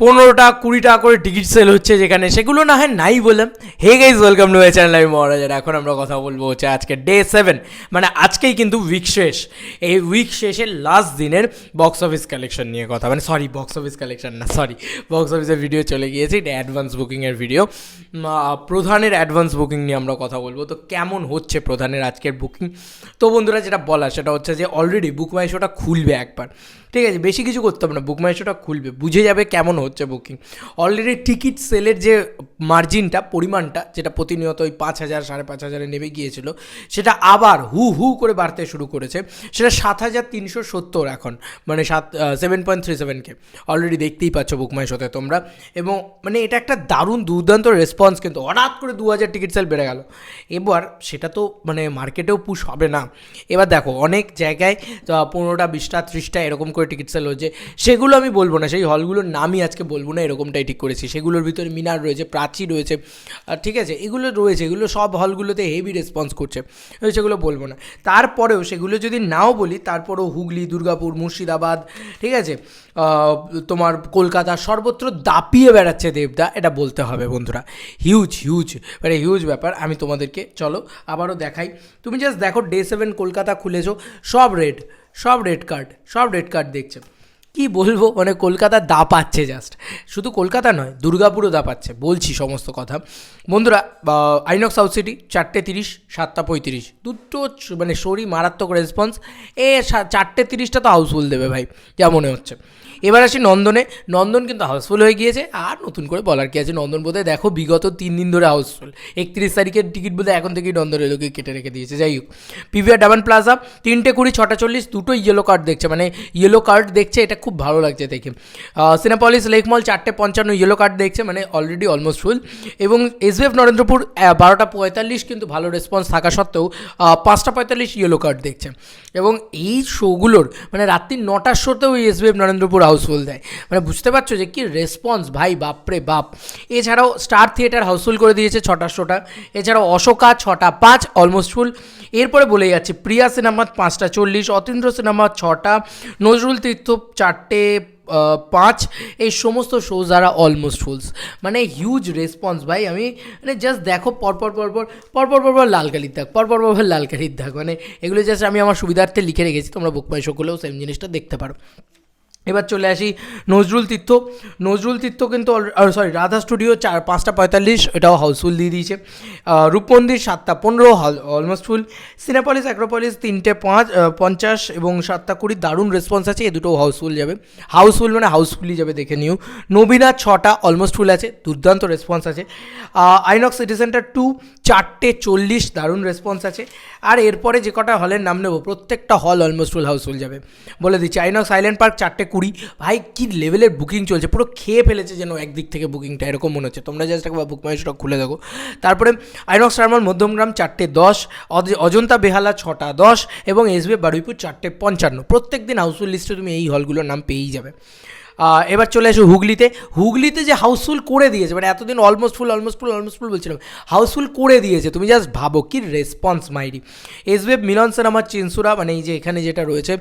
পনেরো টাকা কুড়ি টাকা করে টিকিট সেল হচ্ছে যেখানে। সেগুলো না হয় নাই বললাম। Hey guys welcome to my channel আমি মহারাজার। এখন আমরা কথা বলব হচ্ছে আজকে ডে সেভেন মানে আজকেই কিন্তু উইক শেষ। এই উইক শেষের লাস্ট দিনের বক্স অফিস কালেকশন নিয়ে কথা। মানে সরি বক্স অফিস কালেকশন না সরি বক্স অফিসের ভিডিও চলে গিয়েছে, এটা অ্যাডভান্স বুকিংয়ের ভিডিও প্রধানের অ্যাডভান্স বুকিং নিয়ে আমরা কথা বলব। তো কেমন হচ্ছে প্রধানের আজকের বুকিং তো বন্ধুরা, যেটা বলা সেটা হচ্ছে যে অলরেডি বুক মাই শোটা খুলবে একবার। ঠিক আছে, বেশি কিছু করতে হবে না বুক মাই শোটা খুলবে। বুঝে যাবে কেমন হচ্ছে। বুকিং অলরেডি টিকিট সেলের যে মার্জিনটা পরিমাণটা, যেটা প্রতিনিয়ত ওই পাঁচ হাজার, সাড়ে পাঁচ হাজারে নেমে গিয়েছিল, সেটা আবার হু হু করে বাড়তে শুরু করেছে। সেটা সাত হাজার তিনশো সত্তর এখন মানে সাত সেভেন পয়েন্ট থ্রি সেভেনকে অলরেডি দেখতেই পাচ্ছ বুক মাই শোতে তোমরা। এবং মানে এটা একটা দারুণ দুর্দান্ত রেসপন্স কিন্তু হঠাৎ করে দু হাজার টিকিট সেল বেড়ে গেল। এবার সেটা তো মানে মার্কেটেও পুশ হবে না। এবার দেখো, অনেক জায়গায় পনেরোটা, বিশটা, ত্রিশটা এরকম করে টিকিট সেল হচ্ছে। সেগুলো আমি বলব না। সেই হলগুলোর নামই আজকে বলব না এরকমটাই ঠিক করেছি। সেগুলোর ভিতরে মিনার রয়েছে, প্রাচী রয়েছে ঠিক আছে? এগুলো রয়েছে, এগুলো সব হলগুলোতে হেভি রেসপন্স করছে। সেগুলো বলব না। তারপরেও সেগুলো যদি নাও বলি, তারপরেও হুগলি, দুর্গাপুর, মুর্শিদাবাদ, ঠিক আছে? তোমার কলকাতা সর্বত্র দাপিয়ে বেড়াচ্ছে দেবদা, এটা বলতে হবে বন্ধুরা। হিউজ হিউজ মানে হিউজ ব্যাপার। আমি তোমাদেরকে, চলো, আবারও দেখাই। তুমি জাস্ট দেখো ডে সেভেন কলকাতা খুলেছো, সব রেড সব রেড কার্ড সব রেড কার্ড দেখছে। কি বলব? মানে কলকাতা দা পাচ্ছে জাস্ট শুধু কলকাতা নয়, দুর্গাপুরও দা পাচ্ছে, বলছি সমস্ত কথা। বন্ধুরা আইনক্স সাউথ সিটি, চারটে তিরিশ, সাতটা পঁয়ত্রিশ। দুটো মানে শরীর মারাত্মক রেসপন্স এ চারটে তিরিশটা তো হাউসফুল দেবে ভাই, যা মনে হচ্ছে। এবার আসি নন্দনে। নন্দন কিন্তু হাউসফুল হয়ে গিয়েছে। আর নতুন করে বলার কি আছে? নন্দন বোধহয় দেখো, বিগত তিন দিন ধরে হাউসফুল একত্রিশ তারিখের টিকিট বোধহয় এখন থেকেই নন্দনের লোকে কেটে রেখে দিয়েছে। যাই হোক পিভিআর ডাবন প্লাজা তিনটে কুড়ি, ছটা চল্লিশ দুটোই ইয়েলো কার্ড দেখছে। মানে ইয়েলো কার্ড দেখছে, এটা খুব ভালো লাগছে দেখে। সিনেপলিস লেক মল চারটে পঞ্চান্ন ইয়েলো কার্ড দেখছে মানে অলরেডি অলমোস্ট ফুল এবং এসবিএফ নরেন্দ্রপুর বারোটা পঁয়তাল্লিশ, কিন্তু ভালো রেসপন্স থাকা সত্ত্বেও পাঁচটা পঁয়তাল্লিশ ইয়েলো কার্ড দেখছে। এবং এই শোগুলোর মানে রাত্রি নটার শোতেও এসবিএফ নরেন্দ্রপুর হাউসফুল দেয়। মানে বুঝতে পারছ যে কি রেসপন্স ভাই বাপরে বাপ। এছাড়াও স্টার থিয়েটার হাউসফুল করে দিয়েছে ছটার শোটা এছাড়াও অশোকা, ছটা পাঁচ অলমোস্ট ফুল এরপরে বলে যাচ্ছে, প্রিয়া সিনেমা পাঁচটা চল্লিশ, অতীন্দ্র সিনেমা ছটা, নজরুল তীর্থ চারটে পাঁচ, এই সমস্ত শো আর অলমোস্ট ফুলস মানে হিউজ রেসপন্স ভাই, আমি মানে জাস্ট দেখো, পরপর পরপর পরপর পরপর লাল কালির দাগ, পরপর পরপর লাল কালির দাগ। মানে এগুলো জাস্ট আমি আমার সুবিধার্থে লিখে রেখেছি, তোমরা বুক শো করলেও সেম জিনিসটা দেখতে পারো। এবার চলে আসি নজরুল তীর্থ। নজরুল তীর্থ কিন্তু সরি রাধা স্টুডিও চার, পাঁচটা পঁয়তাল্লিশ, এটাও হাউসফুল দিয়ে দিয়েছে। রূপমন্দির সাতটা পনেরো হল অলমোস্ট ফুল সিনেপলিস অ্যাক্রোপলিস তিনটে পাঁচ পঞ্চাশ এবং সাতটা কুড়ি দারুণ রেসপন্স আছে, এ দুটো হাউসফুল যাবে। হাউসফুল মানে হাউসফুলই যাবে দেখে নিও। নবীনা ছটা অলমোস্ট ফুল আছে, দুর্দান্ত রেসপন্স আছে। আইনক্স সিটি সেন্টার টু চারটে চল্লিশ, দারুণ রেসপন্স আছে। আর এরপরে যে কটা হলের নাম নেব, প্রত্যেকটা হল অলমোস্ট ফুল হাউসফুল যাবে। বলে দিচ্ছি আইনক্স আইল্যান্ড পার্ক চারটে কুড়ি ভাই, কী লেভেলের বুকিং চলছে? পুরো খেয়ে ফেলেছে যেন একদিক থেকে বুকিংটা এরকম মনে হচ্ছে। তোমরা জাস্ট একবার বুক মাই স্টক খুলে দেখো। তারপরে আইনক্স টার্মাল মধ্যমগ্রাম চারটে দশ, অজ- অজন্তা বেহালা ছটা দশ এবং এসবি বারুইপুর চারটে পঞ্চান্ন। প্রত্যেক দিন হাউসফুল লিস্টে তুমি এই হলগুলোর নাম পেয়েই যাবে। এবার চলে আসো হুগলিতে। হুগলিতে যে হাউসফুল করে দিয়েছে মানে এতদিন almost full almost full almost full বলছিলাম হাউসফুল করে দিয়েছে, তুমি জাস্ট ভাবো কি রেসপন্স মাইরি। এসবেব মিলন সিনেমার চিনসুরা মানে এই যে এখানে যেটা রয়েছে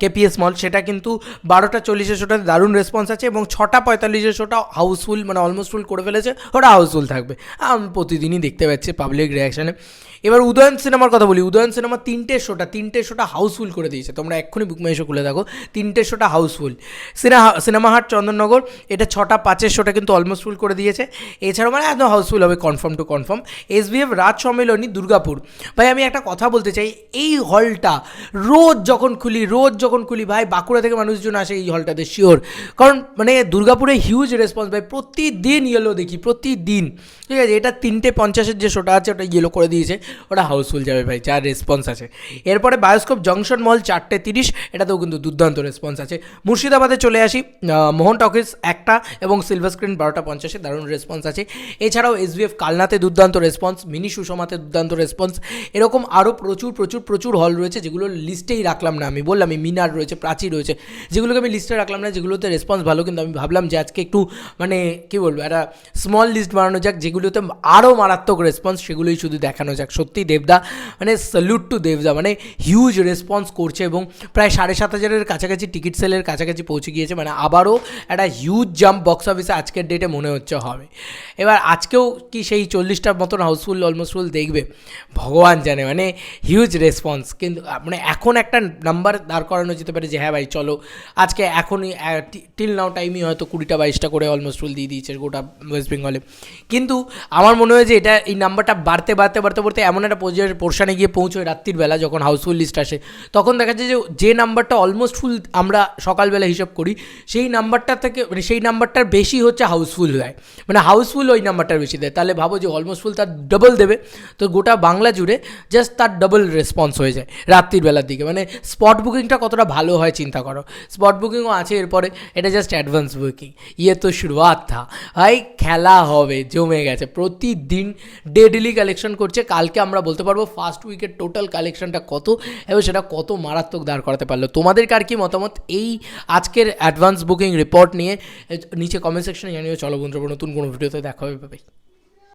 কেপিএস মল সেটা কিন্তু বারোটা চল্লিশের শোটাতে দারুণ রেসপন্স আছে এবং ছটা পঁয়তাল্লিশের শোটা হাউসফুল মানে অলমোস্ট ফুল করে ফেলেছে, ওটা হাউসফুল থাকবে। আমি, প্রতিদিনই দেখতে পাচ্ছি পাবলিক রিয়াকশানে এবার উদয়ন সিনেমার কথা বলি, উদয়ন সিনেমা তিনটে শোটা তিনটে শোটা হাউসফুল করে দিয়েছে। তোমরা এক্ষুনি বুকমাই শো খুলে দেখো, তিনটে শোটা হাউসফুল সিনেমা সিনেমা হাট চন্দননগর, এটা ছটা পাঁচের শোটা কিন্তু অলমোস্ট ফুল করে দিয়েছে। এছাড়াও মানে একদম হাউসফুল হবে confirm to confirm SBF Raj Sammeloni Durgapur. ভাই, আমি একটা কথা বলতে চাই, এই হলটা রোজ যখন খুলি, রোজ যখন খুলি, ভাই, বাঁকুড়া থেকে মানুষজন আসে এই হলটাতে শিওর কারণ মানে দুর্গাপুরে হিউজ রেসপন্স ভাই, প্রতিদিন ইয়েলো দেখি, প্রতিদিন। ঠিক আছে, এটা তিনটে পঞ্চাশের যে শোটা আছে, ওটা ইয়েলো করে দিয়েছে ওটা হাউসফুল যাবে, ভাই, যার রেসপন্স আছে। এরপরে বায়োস্কোপ জংশন মল চারটে তিরিশ, এটাতেও কিন্তু দুর্দান্ত রেসপন্স আছে। মুর্শিদাবাদে চলে আসি আহ, মোহন টকিজ একটা এবং সিলভার স্ক্রিন বারোটা পঞ্চাশে দারুণ রেসপন্স আছে। এছাড়াও এসবিএফ কালনাতে দুর্দান্ত রেসপন্স মিনি সুষমাতে দুর্দান্ত রেসপন্স এরকম আরও প্রচুর প্রচুর প্রচুর হল রয়েছে যেগুলো লিস্টেই রাখলাম না। আমি বললাম মিনার রয়েছে প্রাচীর রয়েছে যেগুলোকে আমি লিস্টে রাখলাম না যেগুলোতে রেসপন্স ভালো কিন্তু আমি ভাবলাম যে আজকে একটু মানে কী বলব একটা স্মল লিস্ট বানানো যাক যেগুলোতে আরও মারাত্মক রেসপন্স সেগুলোই শুধু দেখানো যাক। সত্যি দেবদা মানে স্যালুট টু দেবদা মানে হিউজ রেসপন্স করছে এবং প্রায় সাড়ে সাত হাজারের কাছাকাছি টিকিট সেলের কাছাকাছি পৌঁছে গিয়েছে। মানে আবারও একটা হিউজ জাম্প বক্স অফিসে আজকের ডেটে মনে হচ্ছে হবে। এবার আজকেও কি সেই চল্লিশটার মতন হাউসফুল অলমোস্ট ফুল দেখবে? ভগবান জানে মানে হিউজ রেসপন্স কিন্তু মানে এখন একটা নাম্বার দাঁড় করানো যেতে পারে যে হ্যাঁ ভাই, চলো। আজকে এখনই টিল নাও টাইমই হয়তো কুড়িটা বাইশটা করে অলমোস্ট ফুল দিয়ে দিয়েছে গোটা ওয়েস্ট বেঙ্গলে কিন্তু আমার মনে হয় যে, এটা এই নাম্বারটা বাড়তে বাড়তে বাড়তে বাড়তে এমন একটা পোর্শনে গিয়ে পৌঁছয় রাত্রির বেলা যখন হাউসফুল লিস্ট আসে। তখন দেখা যায় যে যে নাম্বারটা অলমোস্ট ফুল আমরা সকালবেলা হিসাব করি সেই নাম্বারটা থেকে মানে সেই নাম্বারটার বেশি হচ্ছে হাউসফুল হয়। মানে হাউসফুল ওই নাম্বারটার বেশি দেয়। তাহলে ভাবো যে অলমোস্ট ফুল তার ডবল দেবে। তো গোটা বাংলা জুড়ে জাস্ট তার ডবল রেসপন্স হয়ে যায় রাত্রির বেলার দিকে। মানে স্পট বুকিংটা কতটা ভালো হয় চিন্তা করো। স্পট বুকিংও আছে, এরপরে এটা জাস্ট অ্যাডভান্স বুকিং ইয়ে তো শুরুয়াত থা। ভাই, খেলা হবে, জমে গেছে। প্রতিদিন ডেডলি কালেকশন করছে। কালকে আমরা বলতে পারব ফার্স্ট উইকের টোটাল কালেকশনটা কত, এবং সেটা কত মারাত্মক দাঁড় করাতে পারল। তোমাদের কার কি মতামত? এই আজকের অ্যাডভান্স বুকিং রিপোর্ট নিয়ে নিচে কমেন্ট সেকশনে জানিয়ে চলো বন্ধুরা নতুন কোনো ভিডিওতে দেখা হবে